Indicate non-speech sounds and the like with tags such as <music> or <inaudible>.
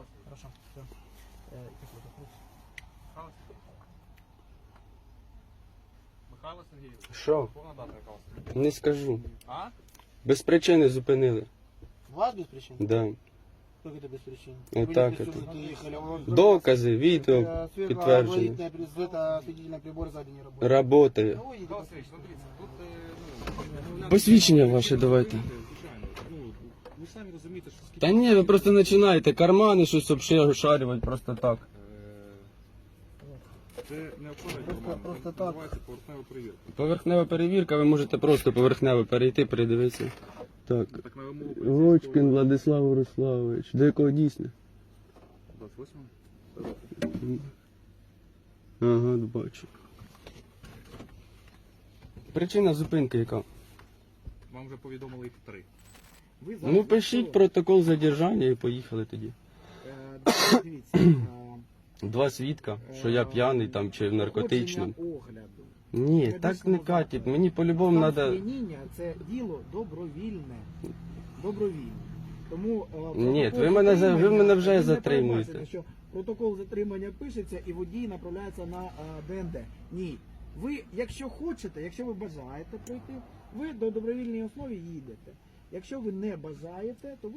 Михайло Сергійович. Хорошо. Все. Е, як ви тут? Михайло Сергійович. Михайло Сергійович. Що? Повна дата яка у вас? Не скажу. А? Без причини зупинили. Вас без причин? Да. Как это без причин? Вот Вы так не это. присутствуете, ехали, а он- Докази, відео, Э, сверху підтвердження. алгоритмное при- это осветительный прибор сзади не работает. Работає. Ну, едете Михайло по- Сергійович, ну дивіться, тут... е, ну, Посвідчення ваше давайте. розумієте, що скільки... Та ні, ви просто починаєте кармани щось обшарювати просто так. Е, Це не Просто- просто так. поверхнева перевірка. Поверхнева перевірка, ви можете просто поверхнево перейти, передивитися. Так. Так на вимогу Гочкін Владислав Ярославович. До якого дійсно? 28 Ага, бачу. Причина зупинки яка? Вам вже повідомили їх три. Ви зараз Ну пишіть протокол задержання і поїхали тоді. Е, Дивіться, <clears throat> е, Два свідка, що я п'яний там чи в наркотичному. проходження огляду. Ні, так не катить. Мені по-любому Стан треба. сп'яніння – це діло добровільне. Добровільне. Тому е, Ні, протокол ви мене за- ви затримання, мене вже не затримуєте. що протокол затримання пишеться і водій направляється на е, ДНД. Ні. Ви, якщо хочете, якщо ви бажаєте пройти, ви до добровільній основі їдете. Якщо ви не бажаєте, то ви